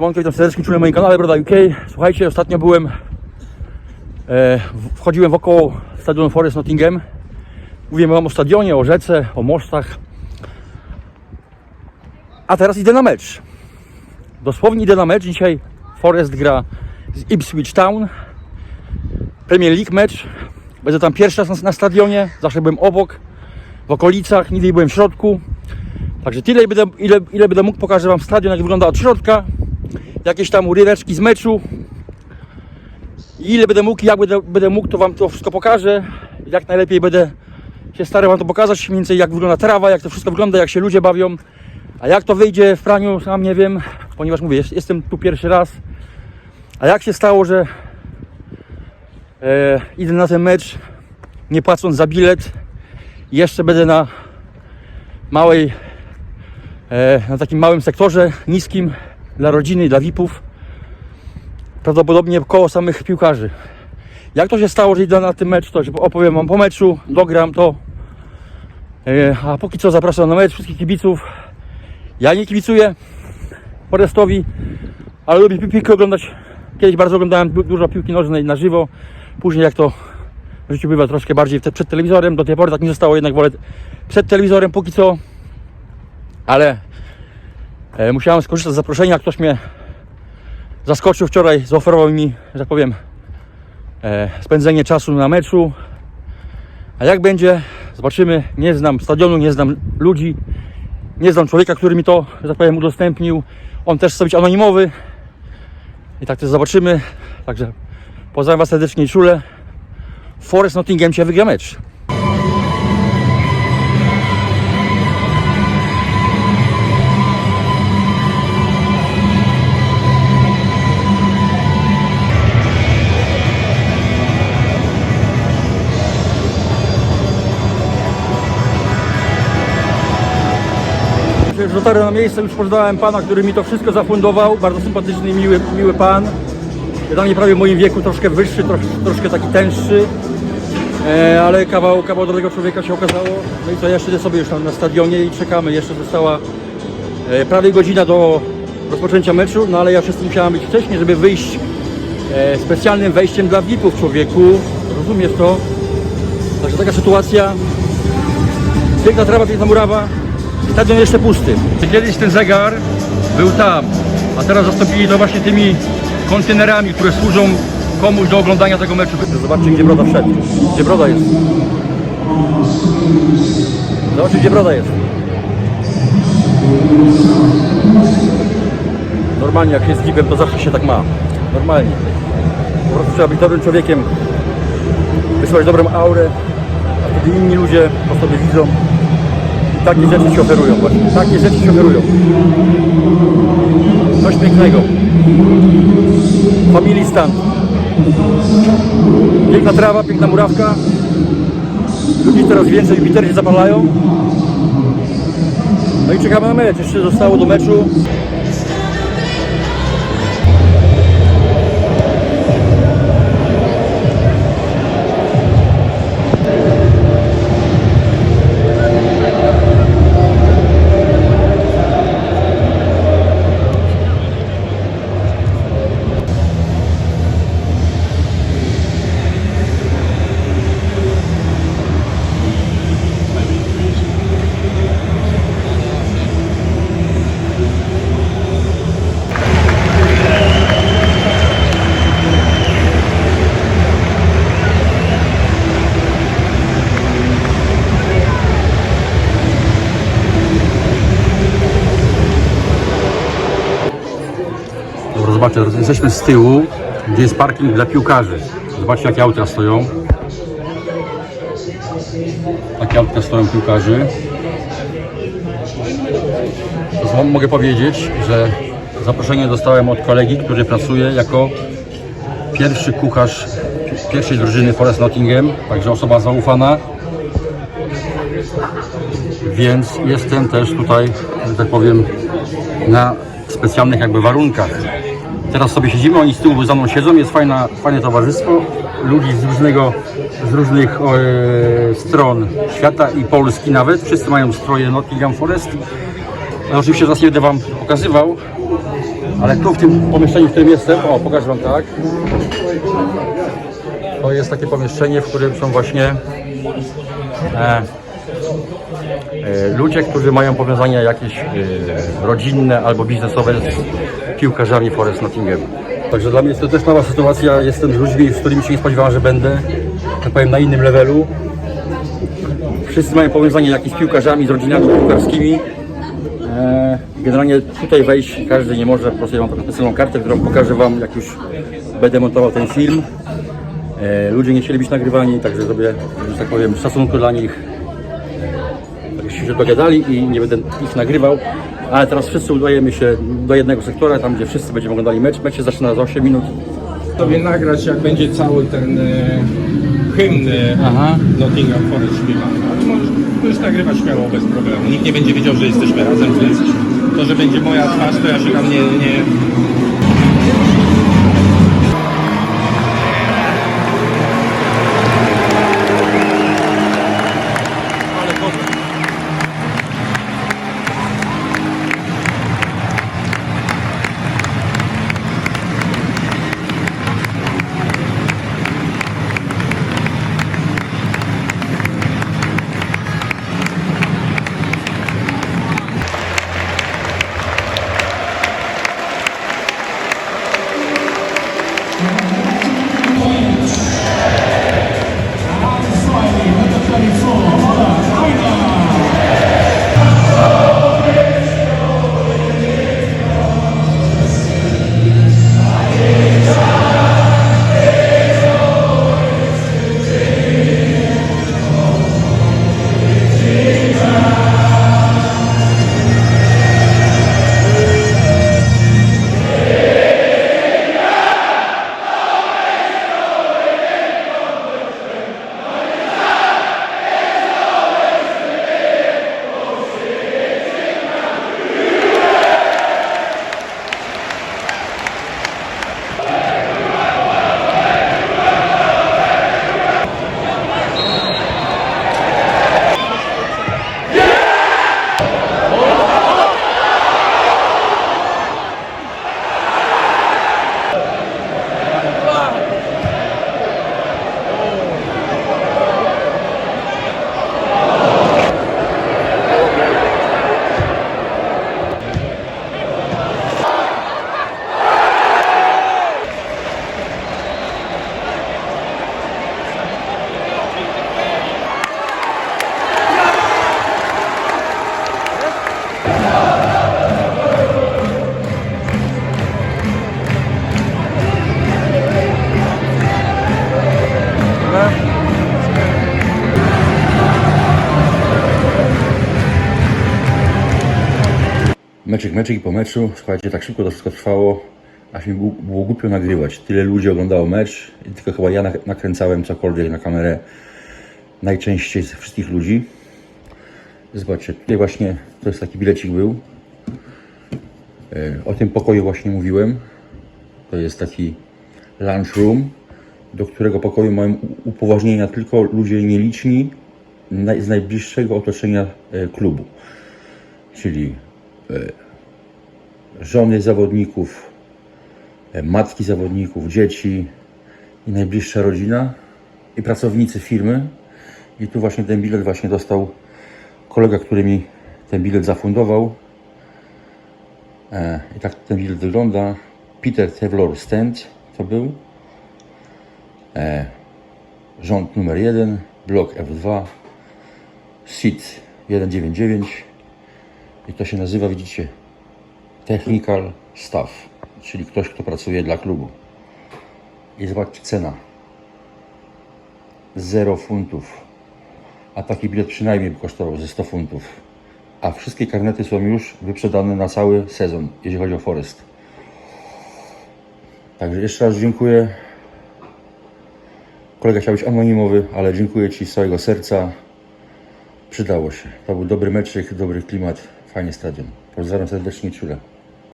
Siemanko, witam serdecznie czule na moim kanale Broda UK. Słuchajcie, ostatnio byłem, e, wchodziłem wokoło stadionu Forest Nottingham. Mówiłem wam o stadionie, o rzece, o mostach. A teraz idę na mecz. Dosłownie idę na mecz. Dzisiaj Forest gra z Ipswich Town. Premier League mecz. Będę tam pierwszy raz na, stadionie. Zawsze byłem obok, w okolicach, nigdy nie byłem w środku. Także tyle, będę, ile, ile będę mógł, pokażę Wam stadion, jak wygląda od środka. Jakieś tam uryweczki z meczu. Ile będę mógł, jak będę, będę mógł, to Wam to wszystko pokażę. Jak najlepiej będę się starał Wam to pokazać, mniej więcej jak wygląda trawa, jak to wszystko wygląda, jak się ludzie bawią. A jak to wyjdzie w praniu, sam nie wiem, ponieważ mówię, jest- jestem tu pierwszy raz. A jak się stało, że e, idę na ten mecz, nie płacąc za bilet, jeszcze będę na małej e, na takim małym sektorze, niskim dla rodziny, dla VIP-ów. Prawdopodobnie koło samych piłkarzy. Jak to się stało, że idę na ten mecz, to opowiem Wam po meczu, dogram to. E, a póki co zapraszam na mecz wszystkich kibiców. Ja nie kibicuję Forestowi, ale lubię pi- piłkę oglądać. Kiedyś bardzo oglądałem du- dużo piłki nożnej na żywo. Później jak to w życiu bywa troszkę bardziej przed telewizorem. Do tej pory tak nie zostało, jednak wolę przed telewizorem póki co ale musiałem skorzystać z zaproszenia. Ktoś mnie zaskoczył wczoraj, zaoferował mi, że tak powiem, e, spędzenie czasu na meczu. A jak będzie, zobaczymy. Nie znam stadionu, nie znam ludzi, nie znam człowieka, który mi to, że tak powiem, udostępnił. On też chce być anonimowy. I tak też zobaczymy. Także pozdrawiam Was serdecznie i czule. Forest Nottingham się wygra mecz. Dotarłem na miejsce, już poznałem pana, który mi to wszystko zafundował. Bardzo sympatyczny i miły, miły pan. Dla mnie prawie w moim wieku, troszkę wyższy, trosz, troszkę taki tęższy. E, ale kawał, kawał dobrego człowieka się okazało. No i co, ja siedzę sobie już tam na stadionie i czekamy. Jeszcze została e, prawie godzina do rozpoczęcia meczu, no ale ja wszystko musiałem być wcześniej, żeby wyjść e, specjalnym wejściem dla VIP-ów człowieku. Rozumiesz to? Także taka sytuacja. Piękna trawa, piękna murawa. Stadion jeszcze pusty. Kiedyś ten zegar był tam, a teraz zastąpili to właśnie tymi kontenerami, które służą komuś do oglądania tego meczu. Zobaczcie, gdzie Broda wszedł. Gdzie Broda jest. Zobaczcie, gdzie Broda jest. Normalnie, jak jest gipem, to zawsze się tak ma. Normalnie. Po prostu trzeba być dobrym człowiekiem, wysyłać dobrą aurę, a wtedy inni ludzie po sobie widzą takie rzeczy się oferują właśnie. Takie rzeczy się oferują. Coś pięknego. Family stand. Piękna trawa, piękna murawka. Ludzi coraz więcej, Jupitery się zapalają. No i czekamy na mecz. Jeszcze zostało do meczu zobaczcie, jesteśmy z tyłu, gdzie jest parking dla piłkarzy. Zobaczcie, jakie auta stoją. Takie autka stoją piłkarzy. Wam mogę powiedzieć, że zaproszenie dostałem od kolegi, który pracuje jako pierwszy kucharz pierwszej drużyny Forest Nottingham, także osoba zaufana. Więc jestem też tutaj, że tak powiem, na specjalnych jakby warunkach. Teraz sobie siedzimy, oni z tyłu za mną siedzą, jest fajna, fajne towarzystwo, ludzi z różnego, z różnych e, stron świata i Polski nawet, wszyscy mają stroje Nottingham Forest. No, oczywiście zaraz nie będę Wam pokazywał, Ale tu w tym pomieszczeniu, w którym jestem, o pokażę Wam tak. To jest takie pomieszczenie, w którym są właśnie e, e, ludzie, którzy mają powiązania jakieś e, rodzinne albo biznesowe piłkarzami Forest Nottingham. Także dla mnie jest to też nowa sytuacja. Jestem z ludźmi, z którymi się nie spodziewałem, że będę. Tak powiem na innym levelu. Wszyscy mają powiązanie jakieś z piłkarzami, z rodzinami piłkarskimi. E, Generalnie tutaj wejść każdy nie może, po prostu ja mam taką specjalną kartę, którą pokażę Wam, jak już będę montował ten film. E, Ludzie nie chcieli być nagrywani, także zrobię, że tak powiem, szacunku dla nich. Takśmy się dogadali i nie będę ich nagrywał. Ale teraz wszyscy udajemy się do jednego sektora, tam gdzie wszyscy będziemy oglądali mecz. Mecz się zaczyna za 8 minut. sobie nagrać, jak będzie cały ten e, hymn e, Aha. Nottingham Forest śpiewany. Ale możesz, możesz nagrywać śmiało bez problemu. Nikt nie będzie wiedział, że jesteśmy razem, więc to, że będzie moja twarz, to ja się tam nie... nie... Meczek, meczek i po meczu. Słuchajcie, tak szybko to wszystko trwało, aż mi było, było głupio nagrywać. Tyle ludzi oglądało mecz i tylko chyba ja nak- nakręcałem cokolwiek na kamerę najczęściej ze wszystkich ludzi. Zobaczcie, tutaj właśnie to jest taki bilecik był. E, O tym pokoju właśnie mówiłem. To jest taki lunch room, do którego pokoju mają upoważnienia tylko ludzie nieliczni z najbliższego otoczenia e, klubu. Czyli żony zawodników, e, matki zawodników, dzieci i najbliższa rodzina i pracownicy firmy. I tu właśnie ten bilet właśnie dostał kolega, który mi ten bilet zafundował. E, I tak ten bilet wygląda. Peter Tevlor Stent to był. E, rząd numer 1, blok F2, SIT 199 i to się nazywa, widzicie, Technical Staff, czyli ktoś, kto pracuje dla klubu. I zobaczcie cena. 0 funtów. A taki bilet przynajmniej by kosztował ze 100 funtów. A wszystkie karnety są już wyprzedane na cały sezon, jeśli chodzi o Forest. Także jeszcze raz dziękuję. Kolega chciał być anonimowy, ale dziękuję Ci z całego serca. Przydało się. To był dobry meczek, dobry klimat, fajny stadion. Pozdrawiam serdecznie, czule.